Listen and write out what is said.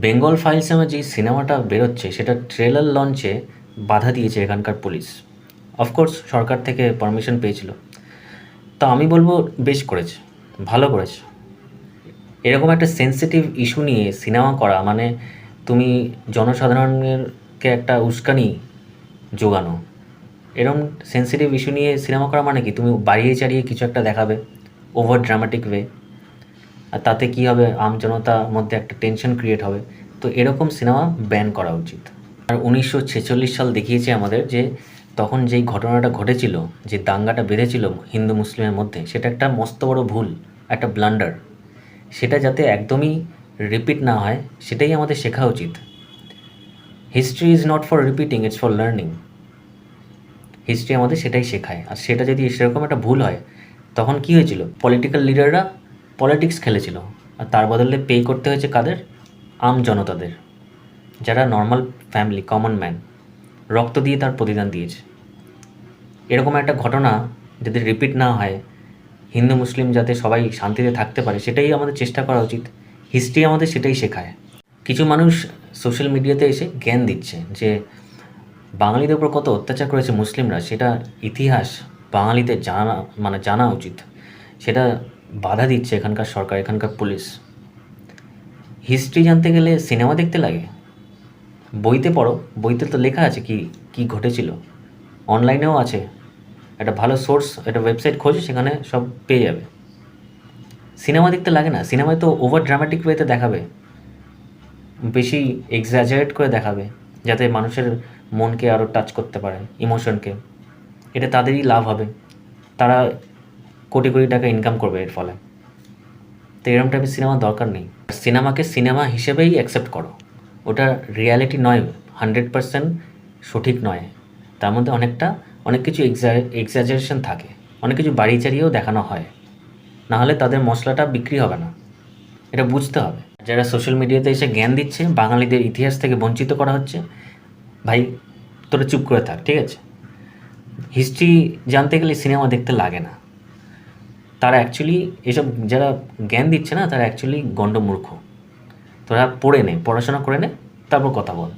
Bengal files নামে যে সিনেমাটা বেরোচ্ছে, সেটা ট্রেলার লঞ্চে বাধা দিয়েছে এখানকার পুলিশ। অফকোর্স সরকার থেকে পারমিশন পেয়েছিল। তা আমি বলব বেশ করেছে, ভালো করেছে। এরকম একটা সেন্সিটিভ ইস্যু নিয়ে সিনেমা করা মানে তুমি জনসাধারণেরকে একটা উস্কানি যোগানো এরকম সেন্সিটিভ ইস্যু নিয়ে সিনেমা করা মানে কি? তুমি বাড়িয়ে চাড়িয়ে কিছু একটা দেখাবে ওভার ড্রামাটিক ওয়ে আর তাতে কী হবে? আম জনতার মধ্যে একটা টেনশন ক্রিয়েট হবে। তো এরকম সিনেমা ব্যান করা উচিত। আর উনিশশো ছেচল্লিশ সাল দেখিয়েছে আমাদের যে, তখন যেই ঘটনাটা ঘটেছিল, যে দাঙ্গাটা বেঁধেছিল হিন্দু মুসলিমের মধ্যে, সেটা একটা মস্ত বড় ভুল, একটা ব্লান্ডার সেটা যাতে একদমই রিপিট না হয়, সেটাই আমাদের শেখা উচিত। History is not for repeating it's for learning history আমাদের সেটাই শেখায়। আর সেটা যদি সেরকম একটা ভুল হয়, তখন কি হয়েছিল? পলিটিক্যাল লিডাররা পলিটিক্স খেলেছিল আর তার বদলে পে করতে হয়েছে কাদের? আম জনতাদের, যারা নর্মাল ফ্যামিলি কমন ম্যান রক্ত দিয়ে তার প্রতিদান দিয়েছে। এরকম একটা ঘটনা যদি রিপিট না হয়, হিন্দু, মুসলিম যাতে সবাই শান্তিতে থাকতে পারে, সেটাই আমাদের চেষ্টা করা উচিত। হিস্ট্রি আমাদের সেটাই শেখায়। কিছু মানুষ সোশ্যাল মিডিয়াতে এসে জ্ঞান দিচ্ছে যে, বাঙালিদের উপর কত অত্যাচার করেছে মুসলিমরা, সেটা ইতিহাস বাঙালিদের জানা মানে জানা উচিত। সেটা বাধা দিচ্ছে এখানকার সরকার, এখানকার পুলিশ। হিস্ট্রি জানতে গেলে সিনেমা দেখতে লাগে। বইতে পড়ো, বইতে তো লেখা আছে কি কি ঘটেছিল। অনলাইনেও আছে। একটা ভালো সোর্স একটা ওয়েবসাইট খোঁজ, সেখানে সব পেয়ে যাবে। সিনেমা দেখতে লাগে না। সিনেমায় তো ওভার ড্রামাটিক ওয়েতে দেখাবে। বেশি এক্সাজারেট করে দেখাবে, যাতে মানুষের মনকে আরও টাচ করতে পারে ইমোশনকে এটা তাদেরই লাভ হবে। তারা কোটি কোটি টাকা ইনকাম করবে এর ফলে। তো এরকম টাইপের সিনেমা দরকার নেই। সিনেমাকে সিনেমা হিসেবেই অ্যাকসেপ্ট করো। ওটা রিয়ালিটি নয় হান্ড্রেড পারসেন্ট সঠিক নয়। তার মধ্যে অনেকটা, অনেক কিছু এক্সাজারেশন থাকে। অনেক কিছু বাড়ি চাড়িয়েও দেখানো হয়। নাহলে তাদের মশলাটা বিক্রি হবে না। এটা বুঝতে হবে। যারা সোশ্যাল মিডিয়াতে এসে জ্ঞান দিচ্ছে, বাঙালিদের ইতিহাস থেকে বঞ্চিত করা হচ্ছে, ভাই, তোরা চুপ করে থাক, ঠিক আছে? হিস্ট্রি জানতে গেলে সিনেমা দেখতে লাগে না। তারা অ্যাকচুয়ালি এসব যারা জ্ঞান দিচ্ছে না, তারা অ্যাকচুয়ালি গণ্ডমূর্খ তোরা পড়ে নে, পড়াশোনা করে নে, তারপর কথা বল।